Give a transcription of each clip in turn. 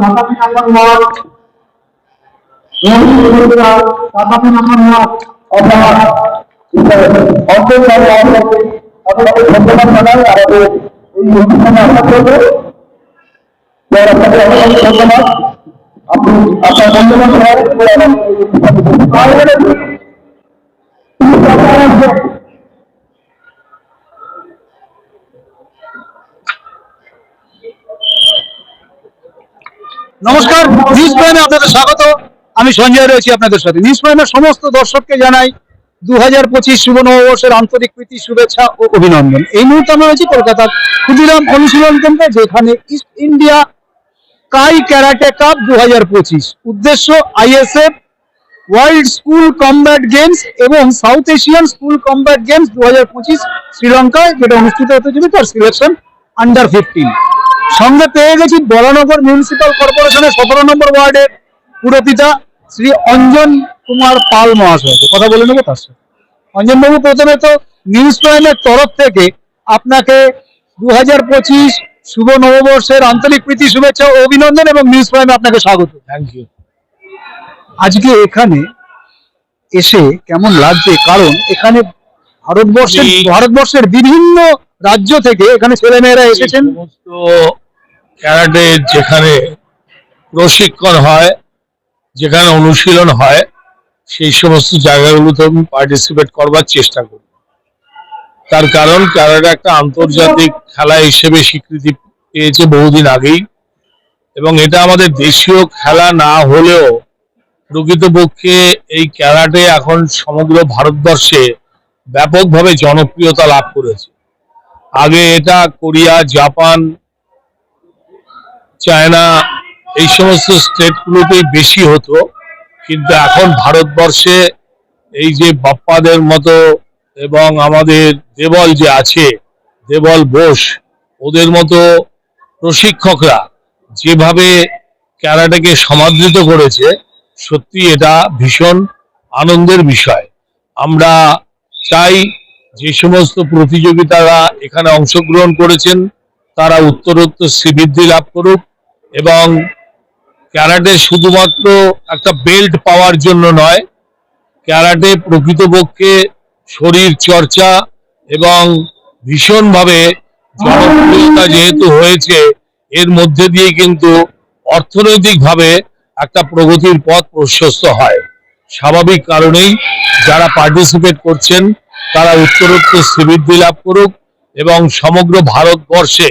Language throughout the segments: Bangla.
সাতাশি নম্বর ওয়ার্ড সাতাশি নম্বর ওয়ার্ড অপরাধ ধন্যবাদ জানাই আমাদের এই অনুষ্ঠানে আসা করবে আপনাকে ধন্যবাদ আপনি আপনার মূল্যবান নমস্কার, নিউজ প্রাইমে আপনাদের স্বাগত। আমি সঞ্জয় রয়েছি আপনাদের সাথে। নিউজ প্রাইমের সমস্ত দর্শককে জানাই দু হাজার পঁচিশ শুভ নববর্ষের আন্তরিক প্রীতি, শুভেচ্ছা ও অভিনন্দন। এই মুহূর্তে আমরা রয়েছি কলকাতার ক্ষুদিরাম অনুশীলন কেন্দ্রে, যেখানে ইস্ট ইন্ডিয়া কাই ক্যারাটে কাপ দু হাজার পঁচিশ। উদ্দেশ্য ISF world school combat games এবং South Asian school combat games দু হাজার পঁচিশ শ্রীলঙ্কায়, যেটা অনুষ্ঠিত হতে চলেছে তার সিলেকশন আন্ডার ফিফটিন সঙ্গে পেয়ে গেছি বলানগর মিউনিসিপাল কর্পোরেশনের সতেরো নম্বর ওয়ার্ডের পুরপিতা শ্রী অঞ্জন কুমার পাল মহাশয়। কথা বলে নেব তার সাথে। অঞ্জনবাবু প্রথমে তো নিউজ প্রাইমের তরফ থেকে আপনাকে দু হাজার পঁচিশ শুভ নববর্ষের আন্তরিক প্রীতি শুভেচ্ছা ও অভিনন্দন এবং নিউজ প্রাইমে আপনাকে স্বাগত। থ্যাংক ইউ আজকে এখানে এসে কেমন লাগবে? কারণ এখানে ভারতবর্ষের ভারতবর্ষের বিভিন্ন রাজ্য থেকে এখানে ছেলেমেয়েরা এসেছেন। সমস্ত ক্যারাটে যেখানে প্রশিক্ষণ হয়, যেখানে অনুশীলন হয়, সেই সমস্ত জায়গাগুলোতে আমি পার্টিসিপেট করবার চেষ্টা করি। তার কারণ ক্যারাটে একটা আন্তর্জাতিক খেলা হিসেবে স্বীকৃতি পেয়েছে বহুদিন আগেই এবং এটা আমাদের দেশীয় খেলা না হলেও প্রকৃতপক্ষে এই ক্যারাটে এখন সমগ্র ভারতবর্ষে ব্যাপকভাবে জনপ্রিয়তা লাভ করেছে। আগে এটা কোরিয়া, জাপান চায়না এই সমস্ত স্টেটগুলোতেই বেশি হতো, কিন্তু এখন ভারতবর্ষে এই যে বাপ্পাদের মতো এবং আমাদের দেবল যে আছে, দেবল বোস, ওদের মতো প্রশিক্ষকরা যেভাবে ক্যারাটাকে সমাদৃত করেছে, সত্যি এটা ভীষণ আনন্দের বিষয়। আমরা চাই যে সমস্ত প্রতিযোগিতারা এখানে অংশগ্রহণ করেছেন, তারা উত্তরোত্তর শ্রীবৃদ্ধি লাভ করুক এবং ক্যারাটে শুধুমাত্র একটা বেল্ট পাওয়ার জন্য নয়, ক্যারাটে প্রকৃতপক্ষে শরীর চর্চা এবং ভীষণভাবে জনপ্রিয়তা যেহেতু হয়েছে, এর মধ্যে দিয়ে কিন্তু অর্থনৈতিকভাবে একটা প্রগতির পথ প্রশস্ত হয়। স্বাভাবিক কারণেই যারা পার্টিসিপেট করছেন, তারা উত্তরোত্তর শ্রীবৃদ্ধি লাভ করুক এবং সমগ্র ভারতবর্ষে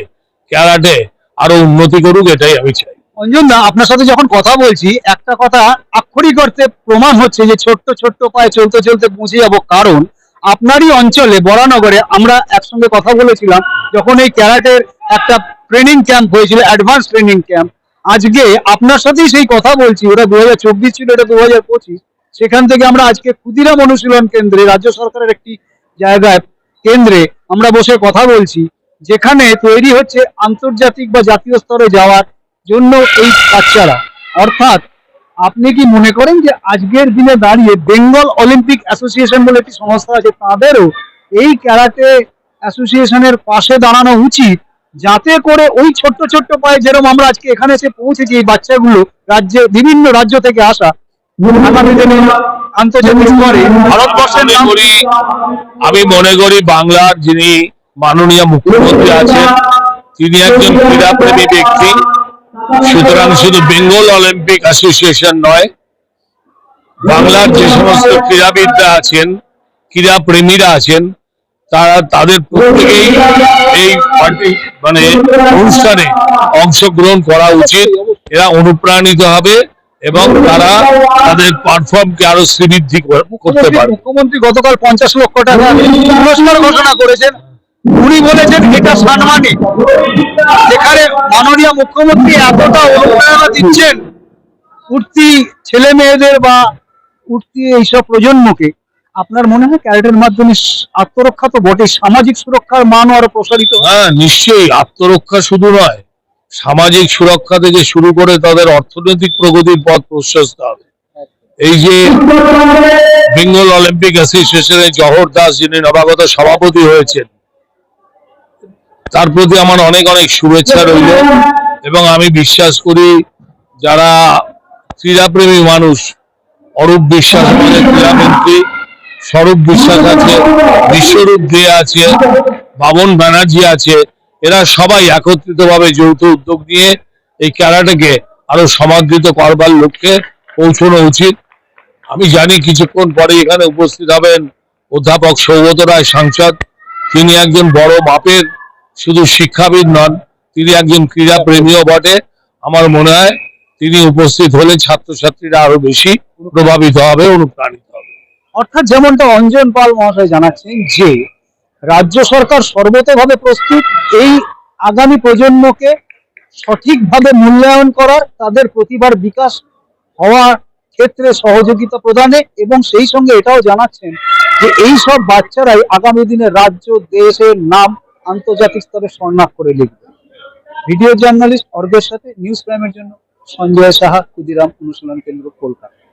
ক্যারাটে আরও উন্নতি করুক, এটাই আমি চাই। অঞ্জন দা, আপনার সাথে যখন কথা বলছি, একটা কথা আক্ষরিক অর্থে প্রমাণ হচ্ছে যে ছোট্ট ছোট্ট পায়ে চলতে চলতে পৌঁছে যাব কারণ আপনারই অঞ্চলে, বরানগরে, আমরা একসঙ্গে কথা বলেছিলাম, যখন এই ক্যারাটের একটা ট্রেনিং ক্যাম্প হয়েছিল অ্যাডভান্স ট্রেনিং ক্যাম্প আজকে আপনার সাথেই সেই কথা বলছি, ওটা দু হাজার চব্বিশ ছিল, এটা দু হাজার পঁচিশ, সেখান থেকে আমরা আজকে ক্ষুদিরাম অনুশীলন কেন্দ্রে, রাজ্য সরকারের একটি জায়গায় কেন্দ্রে আমরা বসে কথা বলছি যেখানে তৈরি হচ্ছে আন্তর্জাতিক বা জাতীয় স্তরে যাওয়ার জন্য এই বাচ্চারা। অর্থাৎ আপনি কি মনে করেন যে আজকের দিনে দাঁড়িয়ে বেঙ্গল অলিম্পিক অ্যাসোসিয়েশন বলে একটি সংস্থা আছে তাদেরও এই ক্যারাটে অ্যাসোসিয়েশনের পাশে দাঁড়ানো উচিত যাতে করে ওই ছোট্ট ছোট্ট পায়ে যেরকম আমরা আজকে এখানে এসে পৌঁছেছি এই বাচ্চাগুলো রাজ্যে বিভিন্ন রাজ্য থেকে আসা। আগামী দিনে আন্তর্জাতিক স্তরে ভারতবর্ষের আমি আমি মনে করি বাংলার যিনি মাননীয় মুখ্যমন্ত্রী আছেন। তিনি একজন ক্রীড়াপ্রেমী ব্যক্তি। সুতরাং শুধু বেঙ্গল অলিম্পিক অ্যাসোসিয়েশন নয়, বাংলার যে সমস্ত ক্রীড়াবিদরা আছেন ক্রীড়া প্রেমীরা আছেন, তারা, তাদের প্রত্যেকেই এই মানে অনুষ্ঠানে অংশগ্রহণ করা উচিত। এরা অনুপ্রাণিত হবে এবং তারা তাদের পারফর্মকে আরও শ্রীবৃদ্ধি করতে পারে মুখ্যমন্ত্রী গতকাল পঞ্চাশ লক্ষ টাকা পুরস্কার ঘোষণা করেছেন। উনি বলেছেন, এটা সাম্মানিক যেখানে মাননীয় মুখ্যমন্ত্রী এতটা অনুপ্রেরণা দিচ্ছেন উঠতি ছেলে মেয়েদের বা উঠতি এইসব প্রজন্মকে, আপনার মনে হয় ক্যারেটের মাধ্যমে আত্মরক্ষা তো বটে সামাজিক সুরক্ষার মানও আরও প্রসারিত হ্যাঁ? নিশ্চয়ই। আত্মরক্ষা শুধু নয়, সামাজিক সুরক্ষা থেকে শুরু করে তাদের অর্থনৈতিক প্রগতির পথ প্রশস্ত হবে। এই যে বেঙ্গল অলিম্পিক অ্যাসোসিয়েশনের জহর দাস যিনি নবাগত সভাপতি হয়েছেন তার প্রতি আমার অনেক অনেক শুভেচ্ছা রইল। এবং আমি বিশ্বাস করি যারা ক্রীড়াপ্রেমী মানুষ, অরূপ বিশ্বাস আমাদের ক্রীড়ামন্ত্রী, স্বরূপ বিশ্বাস আছে, বিশ্বরূপ দে আছে, বাবন ব্যানার্জি আছে, এরা সবাই একত্রিতভাবে যৌথ উদ্যোগ নিয়ে এই খেলাটাকে আরও সমাদৃত করবার লক্ষ্যে পৌঁছানো উচিত। আমি জানি কিছুক্ষণ পরে এখানে উপস্থিত হবেন অধ্যাপক সৌগত রায় সাংসদ, তিনি একজন বড় মাপের শুধু শিক্ষাবিদ নন, তিনি একজন ক্রীড়া প্রেমীও বটে। আমার মনে হয় তিনি উপস্থিত হলে ছাত্রছাত্রীরা আরও বেশি প্রভাবিত হবে, অনুপ্রাণিত হবে। অর্থাৎ যেমনটা অঞ্জন পাল মহাশয় জানাচ্ছেন যে, রাজ্য সরকার সর্বতভাবে প্রস্তুত এই আগামী প্রজন্মকে সঠিকভাবে মূল্যায়ন করার, তাদের প্রতিভার বিকাশ হওয়ার ক্ষেত্রে সহযোগিতা প্রদানে এবং সেই সঙ্গে এটাও জানাচ্ছেন যে, এই সব বাচ্চারাই আগামী দিনে রাজ্য, দেশের নাম আন্তর্জাতিক স্তরে স্বর্ণাক্ষরে লিখবে। ভিডিও জার্নালিস্ট অর্গের সাথে নিউজ প্রাইমের জন্য সঞ্জয় সাহা, ক্ষুদিরাম অনুশীলন কেন্দ্র, কলকাতা।